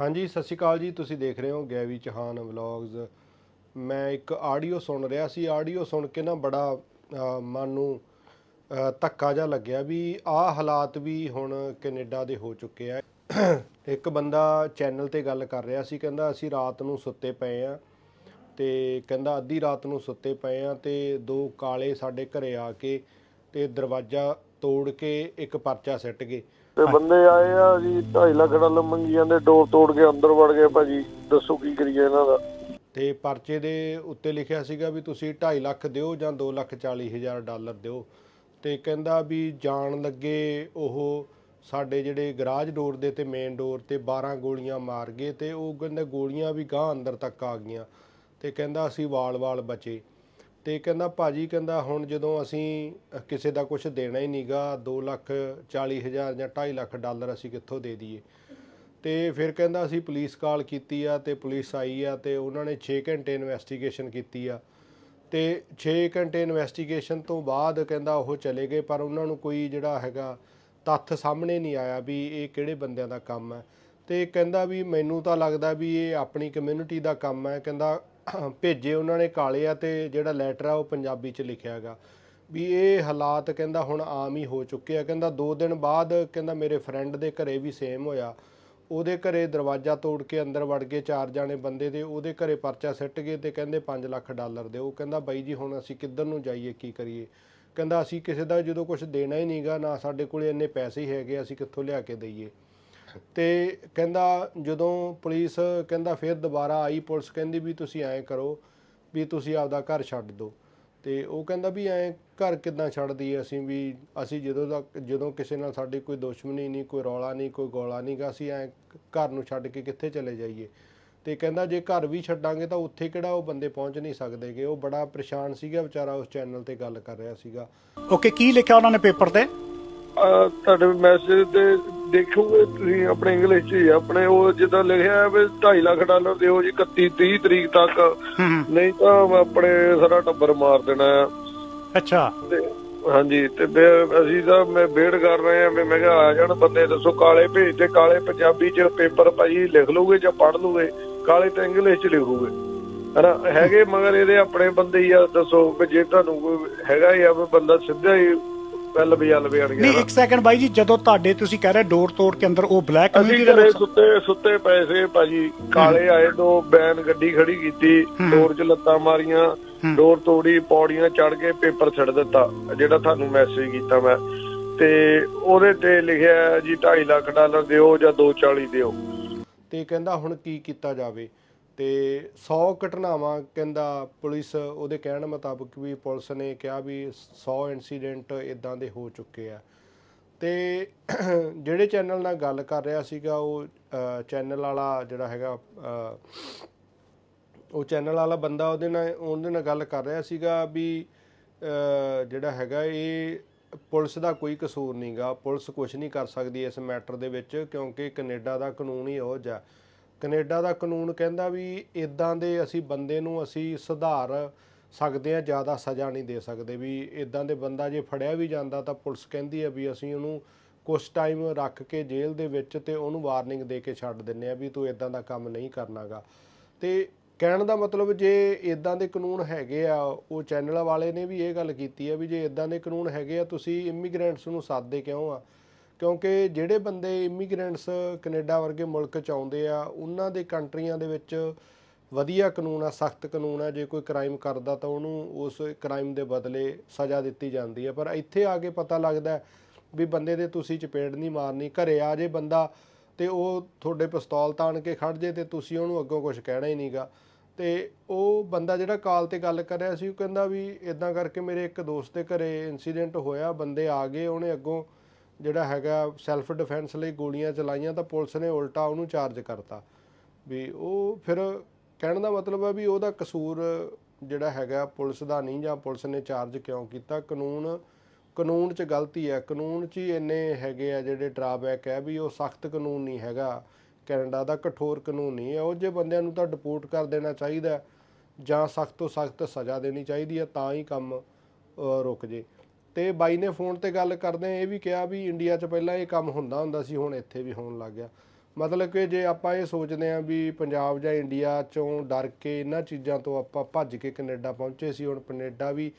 ਹਾਂਜੀ, ਸਤਿ ਸ਼੍ਰੀ ਅਕਾਲ ਜੀ। ਤੁਸੀਂ ਦੇਖ ਰਹੇ ਹੋ ਗੈਵੀ ਚੌਹਾਨ ਵਲੌਗਸ ਮੈਂ ਇੱਕ ਆਡੀਓ ਸੁਣ ਰਿਹਾ ਸੀ। ਆਡੀਓ ਸੁਣ ਕੇ ਨਾ ਬੜਾ ਮਨ ਨੂੰ ਧੱਕਾ ਜਿਹਾ ਲੱਗਿਆ ਵੀ ਆਹ ਹਾਲਾਤ ਵੀ ਹੁਣ ਕੈਨੇਡਾ ਦੇ ਹੋ ਚੁੱਕੇ ਆ। ਇੱਕ ਬੰਦਾ ਚੈਨਲ ਤੇ ਗੱਲ ਕਰ ਰਿਹਾ ਸੀ। ਕਹਿੰਦਾ, ਅਸੀਂ ਰਾਤ ਨੂੰ ਸੁੱਤੇ ਪਏ ਆ। ਤੇ ਕਹਿੰਦਾ, ਅੱਧੀ ਰਾਤ ਨੂੰ ਸੁੱਤੇ ਪਏ ਆ ਤੇ ਦੋ ਕਾਲੇ ਸਾਡੇ ਘਰੇ ਆ ਕੇ ਤੇ ਦਰਵਾਜ਼ਾ ਤੋੜ ਕੇ ਇੱਕ ਪਰਚਾ ਸਿੱਟ ਗਏ। ਤੇ ਬੰਦੇ ਆਏ ਆ ਜੀ 2.5 ਲੱਖ ਡਾਲਰ ਮੰਗੀ ਜਾਂਦੇ ਡੋਰ ਤੋੜ ਕੇ ਅੰਦਰ ਵੜ ਗਏ ਭਾਜੀ। ਦੱਸੋ ਕੀ ਕਰੀਏ ਇਹਨਾਂ ਦਾ। ਤੇ ਪਰਚੇ ਦੇ ਉੱਤੇ ਲਿਖਿਆ ਸੀਗਾ ਵੀ ਤੁਸੀਂ 2.5 ਲੱਖ ਦਿਓ ਜਾਂ 2 ਲੱਖ 40 ਹਜ਼ਾਰ ਡਾਲਰ ਦਿਓ। ਤੇ ਕਹਿੰਦਾ ਵੀ ਜਾਣ ਲੱਗੇ ਉਹ ਸਾਡੇ ਜਿਹੜੇ ਗਰਾਜ ਡੋਰ ਦੇ ਤੇ ਮੇਨ ਡੋਰ ਤੇ 12 ਗੋਲੀਆਂ ਮਾਰ ਗਏ ਤੇ ਉਹ ਕਹਿੰਦਾ ਗੋਲੀਆਂ ਵੀ ਗਾਂ ਅੰਦਰ ਤੱਕ ਆ ਗਈਆਂ। ਤੇ ਕਹਿੰਦਾ ਅਸੀਂ ਵਾਲ-ਵਾਲ ਬਚੇ। ਤੇ ਕਹਿੰਦਾ ਭਾਜੀ ਕਹਿੰਦਾ ਹੁਣ ਜਦੋਂ ਅਸੀਂ ਕਿਸੇ ਦਾ ਕੁਝ ਦੇਣਾ ਹੀ ਨਹੀਂਗਾ 2 ਲੱਖ 40 ਹਜ਼ਾਰ ਜਾਂ 2.5 ਲੱਖ ਡਾਲਰ ਅਸੀਂ ਕਿੱਥੋਂ ਦੇ ਦਈਏ? ਤੇ ਫਿਰ ਕਹਿੰਦਾ ਅਸੀਂ ਪੁਲਿਸ ਕਾਲ ਕੀਤੀ ਆ ਤੇ ਪੁਲਿਸ ਆਈ ਆ ਤੇ ਉਹਨਾਂ ਨੇ 6 ਘੰਟੇ ਇਨਵੈਸਟੀਗੇਸ਼ਨ ਕੀਤੀ ਆ। ਤੇ 6 ਘੰਟੇ ਇਨਵੈਸਟੀਗੇਸ਼ਨ ਤੋਂ ਬਾਅਦ ਕਹਿੰਦਾ ਉਹ ਚਲੇ ਗਏ, ਪਰ ਉਹਨਾਂ ਨੂੰ ਕੋਈ ਜਿਹੜਾ ਹੈਗਾ ਤੱਥ ਸਾਹਮਣੇ ਨਹੀਂ ਆਇਆ ਵੀ ਇਹ ਕਿਹੜੇ ਬੰਦਿਆਂ ਦਾ ਕੰਮ ਹੈ। ਤੇ ਕਹਿੰਦਾ ਵੀ ਮੈਨੂੰ ਤਾਂ ਲੱਗਦਾ ਵੀ ਇਹ ਆਪਣੀ ਕਮਿਊਨਿਟੀ ਦਾ ਕੰਮ ਹੈ। ਕਹਿੰਦਾ ਭੇਜੇ ਉਹਨਾਂ ਨੇ ਕਾਲੇ ਆ ਤੇ ਜਿਹੜਾ ਲੈਟਰ ਆ ਉਹ ਪੰਜਾਬੀ ਚ ਲਿਖਿਆ ਹੈਗਾ। ਵੀ ਇਹ ਹਾਲਾਤ ਕਹਿੰਦਾ ਹੁਣ ਆਮ ਹੀ ਹੋ ਚੁੱਕੇ ਆ। ਕਹਿੰਦਾ 2 ਦਿਨ ਬਾਅਦ ਕਹਿੰਦਾ ਮੇਰੇ ਫਰੈਂਡ ਦੇ ਘਰੇ ਵੀ ਸੇਮ ਹੋਇਆ। ਉਹਦੇ ਘਰੇ ਦਰਵਾਜ਼ਾ ਤੋੜ ਕੇ ਅੰਦਰ ਵੜ ਗਏ ਚਾਰ ਜਾਣੇ ਬੰਦੇ ਦੇ ਉਹਦੇ ਘਰੇ ਪਰਚਾ ਸਿੱਟ ਗਏ ਤੇ ਕਹਿੰਦੇ 5 ਲੱਖ ਡਾਲਰ ਦਿਓ। ਕਹਿੰਦਾ ਬਾਈ ਜੀ ਹੁਣ ਅਸੀਂ ਕਿੱਧਰ ਨੂੰ ਜਾਈਏ, ਕੀ ਕਰੀਏ? ਕਹਿੰਦਾ ਅਸੀਂ ਕਿਸੇ ਦਾ ਜਦੋਂ ਕੁਝ ਦੇਣਾ ਹੀ ਨਹੀਂਗਾ ਨਾ ਸਾਡੇ ਕੋਲੇ ਇੰਨੇ ਪੈਸੇ ਹੀ ਹੈਗੇ, ਅਸੀਂ ਕਿੱਥੋਂ ਲਿਆ ਕੇ ਦਈਏ? ਤੇ ਕਹਿੰਦਾ ਜਦੋਂ ਪੁਲਿਸ ਕਹਿੰਦਾ ਫਿਰ ਦੁਬਾਰਾ ਆਈ ਪੁਲਿਸ ਕਹਿੰਦੀ ਵੀ ਤੁਸੀਂ ਐਂ ਕਰੋ ਵੀ ਤੁਸੀਂ ਆਪਦਾ ਘਰ ਛੱਡ ਦਿਓ। ਤੇ ਉਹ ਕਹਿੰਦਾ ਵੀ ਐਂ ਘਰ ਕਿੱਦਾਂ ਛੱਡ ਦਈਏ ਅਸੀਂ ਵੀ ਅਸੀਂ ਜਦੋਂ ਤੱਕ ਜਦੋਂ ਕਿਸੇ ਨਾਲ ਸਾਡੀ ਕੋਈ ਦੁਸ਼ਮਣੀ ਨਹੀਂ, ਕੋਈ ਰੌਲਾ ਨਹੀਂ, ਕੋਈ ਗੋਲਾ ਨਹੀਂ ਗਾ, ਅਸੀਂ ਐਂ ਘਰ ਨੂੰ ਛੱਡ ਕੇ ਕਿੱਥੇ ਚਲੇ ਜਾਈਏ? ਤੇ ਕਹਿੰਦਾ ਜੇ ਘਰ ਵੀ ਛੱਡਾਂਗੇ ਤਾਂ ਉੱਥੇ ਕਿਹੜਾ ਉਹ ਬੰਦੇ ਪਹੁੰਚ ਨਹੀਂ ਸਕਦੇਗੇ? ਉਹ ਬੜਾ ਪਰੇਸ਼ਾਨ ਸੀਗਾ, ਵਿਚਾਰਾ ਉਸ ਚੈਨਲ ਤੇ ਗੱਲ ਕਰ ਰਿਹਾ ਸੀਗਾ। ਓਕੇ ਕੀ ਲਿਖਿਆ ਉਹਨਾਂ ਨੇ ਪੇਪਰ ਤੇ? ਤੁਹਾਡੇ ਮੈਸੇਜ ਤੇ ਦੇਖੋਗੇ ਤੁਸੀਂ ਆਪਣੇ ਇੰਗਲਿਸ਼ 'ਚ ਆਪਣੇ ਉਹ ਜਿੱਦਾਂ ਲਿਖਿਆ ਹੈ ਵੀ 2.5 ਲੱਖ ਡਾਲਰ ਦਿਓ ਜੀ 31 30 ਤਰੀਕ ਤੱਕ। ਨਹੀਂ ਤਾਂ ਆਪਣੇ ਸਾਰਾ ਟੱਬਰ ਮਾਰ ਦੇਣਾ ਹੈ। ਅੱਛਾ। ਹਾਂਜੀ ਤੇ ਅਸੀਂ ਤਾਂ ਮੈਂ ਵੇਟ ਕਰ ਰਹੇ ਆ ਵੀ ਮੈਂ ਕਿਹਾ ਆ ਜਾਣ ਬੰਦੇ ਦੱਸੋ ਕਾਲੇ ਭੇਜ ਤੇ ਕਾਲੇ ਪੰਜਾਬੀ 'ਚ ਪੇਪਰ ਭਾਜੀ ਲਿਖ ਲੂਗੇ ਜਾਂ ਪੜ੍ਹ ਲੂਗੇ ਕਾਲੇ ਤਾਂ ਇੰਗਲਿਸ਼ 'ਚ ਲਿਖੂਗੇ। ਹਨਾ ਹੈਗੇ ਮਗਰ ਇਹਦੇ ਆਪਣੇ ਬੰਦੇ ਹੀ ਆ ਦੱਸੋ ਵੀ ਜੇ ਤੁਹਾਨੂੰ ਕੋਈ ਹੈਗਾ ਹੀ ਆ ਬੰਦਾ ਸਿੱਧਾ ਹੀ ਪਹਿਲ ਬਿਆਲ ਬਿਆਨ ਨਹੀਂ ਗਿਆ ਇੱਕ ਸੈਕਿੰਡ ਬਾਈ ਜੀ ਜਦੋਂ ਤੁਹਾਡੇ ਤੁਸੀਂ ਕਹਿ ਰਹੇ ਡੋਰ ਤੋੜ ਕੇ ਅੰਦਰ ਉਹ ਬਲੈਕ ਅਸੀਂ ਕਮਿਊਨਿਟੀ ਦੇ ਘਰੇ ਲੋਕ ਸੁੱਤੇ ਸੁੱਤੇ ਪੈਸੇ ਭਾਜੀ ਕਾਲੇ ਆਏ ਦੋ ਬੈਨ ਗੱਡੀ ਖੜੀ ਕੀਤੀ ਡੋਰ 'ਚ ਲੱਤਾਂ ਮਾਰੀਆਂ ਡੋਰ ਤੋੜੀ ਪੌੜੀਆਂ ਚੜ ਕੇ ਪੇਪਰ ਛੱਡ ਦਿੱਤਾ ਜਿਹੜਾ ਤੁਹਾਨੂੰ ਮੈਸੇਜ ਕੀਤਾ ਮੈਂ। ਤੇ ਉਹਦੇ ਤੇ ਲਿਖਿਆ ਹੈ ਜੀ 2.5 ਲੱਖ ਡਾਲਰ ਦਿਓ ਜਾਂ 240 ਦਿਓ। ਤੇ ਕਹਿੰਦਾ ਹੁਣ ਕੀ ਕੀਤਾ ਜਾਵੇ? ਤੇ 100 ਘਟਨਾਵਾਂ ਕਹਿੰਦਾ ਪੁਲਿਸ ਉਹਦੇ ਕਹਿਣ ਮੁਤਾਬਕ ਵੀ ਪੁਲਿਸ ਨੇ ਕਿਹਾ ਵੀ 100 ਇਨਸੀਡੈਂਟ ਇਦਾਂ ਦੇ ਹੋ ਚੁੱਕੇ ਆ। ਤੇ ਜਿਹੜੇ ਚੈਨਲ ਨਾਲ ਗੱਲ ਕਰ ਰਿਹਾ ਸੀਗਾ ਉਹ ਚੈਨਲ ਵਾਲਾ ਜਿਹੜਾ ਹੈਗਾ ਉਹ ਚੈਨਲ ਵਾਲਾ ਬੰਦਾ ਉਹਦੇ ਨਾਲ ਉਹਦੇ ਨਾਲ ਗੱਲ ਕਰ ਰਿਹਾ ਸੀਗਾ ਵੀ ਜਿਹੜਾ ਹੈਗਾ ਇਹ ਪੁਲਿਸ ਦਾ ਕੋਈ ਕਸੂਰ ਨਹੀਂਗਾ ਪੁਲਿਸ ਕੁਝ ਨਹੀਂ ਕਰ ਸਕਦੀ ਇਸ ਮੈਟਰ ਦੇ ਵਿੱਚ ਕਿਉਂਕਿ ਕੈਨੇਡਾ ਦਾ ਕਾਨੂੰਨ ਹੀ ਉਹ ਜਿਹਾ। ਕੈਨੇਡਾ ਦਾ ਕਾਨੂੰਨ ਕਹਿੰਦਾ ਵੀ ਇਦਾਂ ਦੇ ਅਸੀਂ ਬੰਦੇ ਨੂੰ ਅਸੀਂ ਸੁਧਾਰ ਸਕਦੇ ਆ ਜ਼ਿਆਦਾ ਸਜ਼ਾ ਨਹੀਂ ਦੇ ਸਕਦੇ ਵੀ ਇਦਾਂ ਦੇ ਬੰਦਾ ਜੇ ਫੜਿਆ ਵੀ ਜਾਂਦਾ ਤਾਂ ਪੁਲਿਸ ਕਹਿੰਦੀ ਆ ਵੀ ਅਸੀਂ ਉਹਨੂੰ ਕੁਝ ਟਾਈਮ ਰੱਖ ਕੇ ਜੇਲ੍ਹ ਦੇ ਵਿੱਚ ਤੇ ਉਹਨੂੰ ਵਾਰਨਿੰਗ ਦੇ ਕੇ ਛੱਡ ਦਿੰਨੇ ਆ ਵੀ ਤੂੰ ਇਦਾਂ ਦਾ ਕੰਮ ਨਹੀਂ ਕਰਨਾਗਾ। ਤੇ ਕਹਿਣ ਦਾ ਮਤਲਬ ਜੇ ਇਦਾਂ ਦੇ ਕਾਨੂੰਨ ਹੈਗੇ ਆ, ਉਹ ਚੈਨਲ ਵਾਲੇ ਨੇ ਵੀ ਇਹ ਗੱਲ ਕੀਤੀ ਹੈ ਵੀ ਜੇ ਇਦਾਂ ਦੇ ਕਾਨੂੰਨ ਹੈਗੇ ਆ, ਤੁਸੀਂ ਇਮੀਗ੍ਰੈਂਟਸ ਨੂੰ ਸਾਦੇ ਕਿਉਂ ਆ? ਕਿਉਂਕਿ ਜਿਹੜੇ ਬੰਦੇ ਇਮੀਗ੍ਰੈਂਟਸ ਕੈਨੇਡਾ ਵਰਗੇ ਮੁਲਕ ਚ ਆਉਂਦੇ ਆ, ਉਹਨਾਂ ਦੇ ਕੰਟਰੀਆਂ ਦੇ ਵਿੱਚ ਵਧੀਆ ਕਾਨੂੰਨ ਆ, ਸਖਤ ਕਾਨੂੰਨ ਆ, ਜੇ ਕੋਈ ਕ੍ਰਾਈਮ ਕਰਦਾ ਤਾਂ ਉਹਨੂੰ ਉਸ ਕ੍ਰਾਈਮ ਦੇ ਬਦਲੇ ਸਜ਼ਾ ਦਿੱਤੀ ਜਾਂਦੀ ਹੈ ਪਰ ਇੱਥੇ ਆ ਕੇ ਪਤਾ ਲੱਗਦਾ ਵੀ ਬੰਦੇ ਦੇ ਤੁਸੀਂ ਚਪੇੜ ਨਹੀਂ ਮਾਰਨੀ, ਘਰੇ ਆ ਜੇ ਬੰਦਾ ਤੇ ਉਹ ਤੁਹਾਡੇ ਪਿਸਤੌਲ ਤਾਣ ਕੇ ਖੜ ਜੇ ਤੇ ਤੁਸੀਂ ਉਹਨੂੰ ਅੱਗੋਂ ਕੁਝ ਕਹਿਣਾ ਹੀ ਨਹੀਂਗਾ। ਤੇ ਉਹ ਬੰਦਾ ਜਿਹੜਾ ਕਾਲ ਤੇ ਗੱਲ ਕਰ ਰਿਹਾ ਸੀ, ਉਹ ਕਹਿੰਦਾ ਵੀ ਇਦਾਂ ਕਰਕੇ ਮੇਰੇ ਇੱਕ ਦੋਸਤ ਦੇ ਘਰੇ ਇਨਸੀਡੈਂਟ ਹੋਇਆ, ਬੰਦੇ ਆ ਗਏ, ਉਹਨੇ ਅੱਗੋਂ ਜਿਹੜਾ ਹੈਗਾ ਸੈਲਫ ਡਿਫੈਂਸ ਲਈ ਗੋਲੀਆਂ ਚਲਾਈਆਂ ਤਾਂ ਪੁਲਿਸ ਨੇ ਉਲਟਾ ਉਹਨੂੰ ਚਾਰਜ ਕਰਤਾ। ਵੀ ਉਹ ਫਿਰ ਕਹਿਣ ਦਾ ਮਤਲਬ ਹੈ ਵੀ ਉਹਦਾ ਕਸੂਰ ਜਿਹੜਾ ਹੈਗਾ ਪੁਲਿਸ ਦਾ ਨਹੀਂ ਜਾਂ ਪੁਲਿਸ ਨੇ ਚਾਰਜ ਕਿਉਂ ਕੀਤਾ? ਕਾਨੂੰਨ ਕਾਨੂੰਨ 'ਚ ਗਲਤੀ ਹੈ। ਕਾਨੂੰਨ 'ਚ ਹੀ ਇੰਨੇ ਹੈਗੇ ਆ ਜਿਹੜੇ ਡਰਾਬੈਕ ਹੈ ਵੀ ਉਹ ਸਖਤ ਕਾਨੂੰਨ ਨਹੀਂ ਹੈਗਾ। ਕੈਨੇਡਾ ਦਾ ਕਠੋਰ ਕਾਨੂੰਨ ਨਹੀਂ ਹੈ। ਉਹ ਜੇ ਬੰਦਿਆਂ ਨੂੰ ਤਾਂ ਡਿਪੋਰਟ ਕਰ ਦੇਣਾ ਚਾਹੀਦਾ ਜਾਂ ਸਖਤ ਤੋਂ ਸਖਤ ਸਜ਼ਾ ਦੇਣੀ ਚਾਹੀਦੀ ਹੈ ਤਾਂ ਹੀ ਕੰਮ ਰੁਕ ਜੇ। ਤੇ ਬਾਈ ਨੇ ਫੋਨ ਤੇ ਗੱਲ ਕਰਦੇ ਇਹ ਵੀ ਕਿਹਾ ਵੀ ਇੰਡੀਆ 'ਚ ਪਹਿਲਾਂ ਇਹ ਕੰਮ ਹੁੰਦਾ ਹੁੰਦਾ ਸੀ, ਹੁਣ ਇੱਥੇ ਵੀ ਹੋਣ ਲੱਗ ਗਿਆ। ਮਤਲਬ ਕਿ ਜੇ ਆਪਾਂ ਇਹ ਸੋਚਦੇ ਹਾਂ ਵੀ ਪੰਜਾਬ ਜਾਂ ਇੰਡੀਆ ਚੋਂ ਡਰ ਕੇ ਇਹਨਾਂ ਚੀਜ਼ਾਂ ਤੋਂ ਆਪਾਂ ਭੱਜ ਕੇ ਕੈਨੇਡਾ ਪਹੁੰਚੇ ਸੀ, ਹੁਣ ਕੈਨੇਡਾ ਵੀ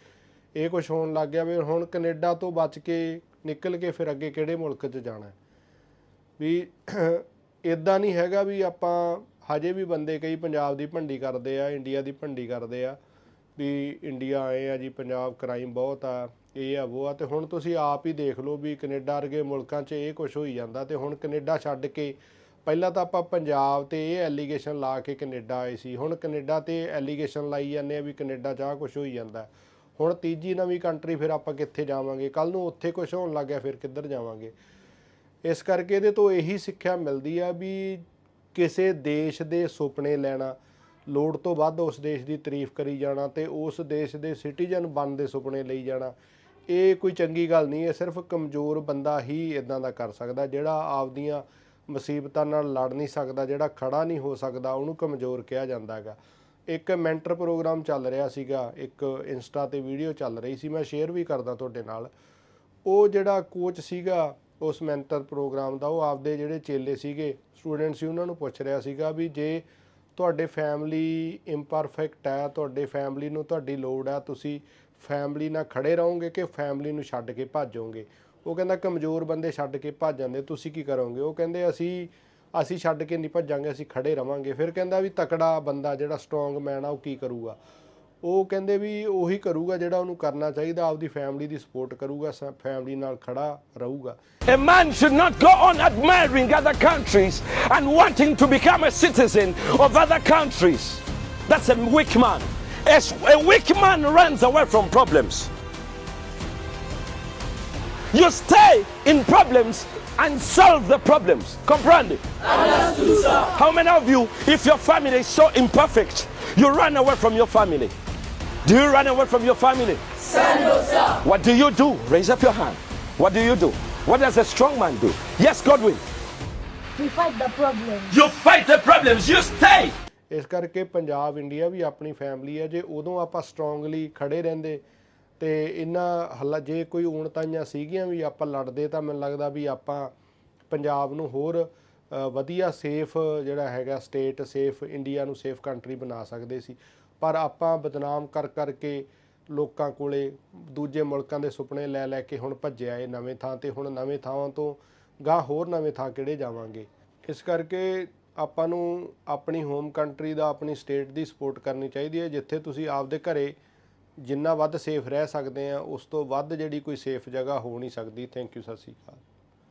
ਇਹ ਕੁਝ ਹੋਣ ਲੱਗ ਗਿਆ ਵੀ ਹੁਣ ਕੈਨੇਡਾ ਤੋਂ ਬਚ ਕੇ ਨਿਕਲ ਕੇ ਫਿਰ ਅੱਗੇ ਕਿਹੜੇ ਮੁਲਕ 'ਚ ਜਾਣਾ ਵੀ ਇਦਾਂ ਨਹੀਂ ਹੈਗਾ ਵੀ ਆਪਾਂ ਹਜੇ ਵੀ ਬੰਦੇ ਕਈ ਪੰਜਾਬ ਦੀ ਭੰਡੀ ਕਰਦੇ ਆ, ਇੰਡੀਆ ਦੀ ਭੰਡੀ ਕਰਦੇ ਆ, ਵੀ ਇੰਡੀਆ ਆਏ ਆ ਜੀ, ਪੰਜਾਬ ਕ੍ਰਾਈਮ ਬਹੁਤ ਆ ਇਹ ਆ ਉਹ ਆ ਤੇ ਹੁਣ ਤੁਸੀਂ ਆਪ ਹੀ ਦੇਖ ਲਓ ਵੀ ਕੈਨੇਡਾ ਵਰਗੇ ਮੁਲਕਾਂ 'ਚ ਇਹ ਕੁਝ ਹੋਈ ਜਾਂਦਾ, ਤੇ ਹੁਣ ਕੈਨੇਡਾ ਛੱਡ ਕੇ ਪਹਿਲਾਂ ਤਾਂ ਆਪਾਂ ਪੰਜਾਬ ਤੇ ਇਹ ਐਲੀਗੇਸ਼ਨ ਲਾ ਕੇ ਕੈਨੇਡਾ ਆਏ ਸੀ, ਹੁਣ ਕੈਨੇਡਾ ਤੇ ਐਲੀਗੇਸ਼ਨ ਲਾਈ ਜਾਂਦੇ ਆ ਵੀ ਕੈਨੇਡਾ 'ਚ ਆਹ ਕੁਝ ਹੋਈ ਜਾਂਦਾ। ਹੁਣ ਤੀਜੀ ਨਵੀਂ ਕੰਟਰੀ ਫਿਰ ਆਪਾਂ ਕਿੱਥੇ ਜਾਵਾਂਗੇ? ਕੱਲ ਨੂੰ ਉੱਥੇ ਕੁਝ ਹੋਣ ਲੱਗ ਗਿਆ ਫਿਰ ਕਿੱਧਰ ਜਾਵਾਂਗੇ? ਇਸ ਕਰਕੇ ਇਹਦੇ ਤੋਂ ਇਹੀ ਸਿੱਖਿਆ ਮਿਲਦੀ ਆ ਵੀ ਕਿਸੇ ਦੇਸ਼ ਦੇ ਸੁਪਨੇ ਲੈਣਾ, ਲੋੜ ਤੋਂ ਵੱਧ ਉਸ ਦੇਸ਼ ਦੀ ਤਾਰੀਫ ਕਰੀ ਜਾਣਾ ਤੇ ਉਸ ਦੇਸ਼ ਦੇ ਸਿਟੀਜ਼ਨ ਬਣਨ ਦੇ ਸੁਪਨੇ ਲਈ ਜਾਣਾ। ਇਹ ਕੋਈ ਚੰਗੀ ਗੱਲ ਨਹੀਂ ਹੈ, ਸਿਰਫ ਕਮਜ਼ੋਰ ਬੰਦਾ ਹੀ ਇਦਾਂ ਦਾ ਕਰ ਸਕਦਾ, ਜਿਹੜਾ ਆਪਦੀਆਂ ਮੁਸੀਬਤਾਂ ਨਾਲ ਲੜ ਨਹੀਂ ਸਕਦਾ, ਜਿਹੜਾ ਖੜਾ ਨਹੀਂ ਹੋ ਸਕਦਾ, ਉਹਨੂੰ ਕਮਜ਼ੋਰ ਕਿਹਾ ਜਾਂਦਾ ਹੈਗਾ। ਇੱਕ ਮੈਂਟਰ ਪ੍ਰੋਗਰਾਮ ਚੱਲ ਰਿਹਾ ਸੀਗਾ, ਇੱਕ ਇੰਸਟਾ ਤੇ ਵੀਡੀਓ ਚੱਲ ਰਹੀ ਸੀ, ਮੈਂ ਸ਼ੇਅਰ ਵੀ ਕਰਦਾ ਤੁਹਾਡੇ ਨਾਲ। ਉਹ ਜਿਹੜਾ ਕੋਚ ਸੀਗਾ, ਉਸ ਮੈਂਟਰ ਪ੍ਰੋਗਰਾਮ ਦਾ, ਉਹ ਆਪਦੇ ਜਿਹੜੇ ਚੇਲੇ ਸੀਗੇ ਸਟੂਡੈਂਟ ਸੀ, ਉਹਨਾਂ ਨੂੰ ਪੁੱਛ ਰਿਹਾ ਸੀਗਾ ਵੀ ਜੇ ਤੁਹਾਡੇ ਫੈਮਿਲੀ ਇੰਪਰਫੈਕਟ ਹੈ, ਤੁਹਾਡੇ ਫੈਮਿਲੀ ਨੂੰ ਤੁਹਾਡੀ ਲੋੜ ਹੈ, ਤੁਸੀਂ ਫੈਮਿਲੀ ਨਾਲ ਖੜੇ ਰਹੋਗੇ ਕਿ ਫੈਮਿਲੀ ਨੂੰ ਛੱਡ ਕੇ ਭੱਜੋਗੇ? ਉਹ ਕਹਿੰਦਾ, ਕਮਜ਼ੋਰ ਬੰਦੇ ਛੱਡ ਕੇ ਭੱਜ ਜਾਂਦੇ ਤੁਸੀਂ ਕੀ ਕਰੋਗੇ? ਉਹ ਕਹਿੰਦੇ, ਅਸੀਂ ਅਸੀਂ ਛੱਡ ਕੇ ਨਹੀਂ ਭੱਜਾਂਗੇ, ਅਸੀਂ ਖੜੇ ਰਵਾਂਗੇ। ਫਿਰ ਕਹਿੰਦਾ ਵੀ ਤਕੜਾ ਬੰਦਾ ਜਿਹੜਾ ਸਟਰੋਂਗ ਮੈਨ ਆ, ਉਹ ਕੀ ਕਰੂਗਾ? ਉਹ ਕਹਿੰਦੇ ਵੀ ਉਹੀ ਕਰੂਗਾ ਜਿਹੜਾ ਉਹਨੂੰ ਕਰਨਾ ਚਾਹੀਦਾ, ਆਪਦੀ ਫੈਮਿਲੀ ਦੀ ਸਪੋਰਟ ਕਰੂਗਾ ਫੈਮਿਲੀ ਨਾਲ ਖੜਾ ਰਹੂਗਾ। A man should not go on admiring other countries and wanting to become a citizen of other countries. That's a weak man. A weak man runs away from problems. You stay in problems and solve the problems. Comprende? How many of you, if your family is so imperfect, you run away from your family? Do you run away from your family? What do you do? Raise up your hand. What do you do? What does a strong man do? Yes, Godwin. We fight the problem. You fight the problems, you stay. ਇਸ ਕਰਕੇ Punjab India ਵੀ ਆਪਣੀ family ਹੈ। ਜੇ ਉਦੋਂ ਆਪਾਂ strongly ਖੜੇ ਰਹਿੰਦੇ ਤੇ ਇਹਨਾਂ ਹੱਲਾ, ਜੇ ਕੋਈ ਊਣਤਾਈਆਂ ਸੀਗੀਆਂ ਵੀ ਆਪਾਂ ਲੜਦੇ, ਤਾਂ ਮੈਨੂੰ ਲੱਗਦਾ ਵੀ ਆਪਾਂ ਪੰਜਾਬ ਨੂੰ ਹੋਰ ਵਧੀਆ ਸੇਫ ਜਿਹੜਾ ਹੈਗਾ ਸਟੇਟ ਸੇਫ ਇੰਡੀਆ ਨੂੰ ਸੇਫ ਕੰਟਰੀ ਬਣਾ ਸਕਦੇ ਸੀ। ਪਰ ਆਪਾਂ ਬਦਨਾਮ ਕਰ, ਕਰਕੇ ਲੋਕਾਂ ਕੋਲੇ ਦੂਜੇ ਮੁਲਕਾਂ ਦੇ ਸੁਪਨੇ ਲੈ ਲੈ ਕੇ ਹੁਣ ਭੱਜਿਆ ਏ ਨਵੇਂ ਥਾਂ ਤੇ। ਹੁਣ ਨਵੇਂ ਥਾਵਾਂ ਤੋਂ ਗਾਂ ਹੋਰ ਨਵੇਂ ਥਾਂ ਕਿਹੜੇ ਜਾਵਾਂਗੇ? ਇਸ ਕਰਕੇ ਆਪਾਂ ਨੂੰ ਆਪਣੀ ਹੋਮ ਕੰਟਰੀ ਦਾ, ਆਪਣੀ ਸਟੇਟ ਦੀ ਸਪੋਰਟ ਕਰਨੀ ਚਾਹੀਦੀ ਹੈ। ਜਿੱਥੇ ਤੁਸੀਂ ਆਪਦੇ ਘਰੇ ਜਿੰਨਾ ਵੱਧ ਸੇਫ ਰਹਿ ਸਕਦੇ ਆ, ਉਸ ਤੋਂ ਵੱਧ ਜਿਹੜੀ ਕੋਈ ਸੇਫ ਜਗ੍ਹਾ ਹੋ ਨਹੀਂ ਸਕਦੀ। ਥੈਂਕ ਯੂ ਸਤਿ ਸ਼੍ਰੀ ਅਕਾਲ।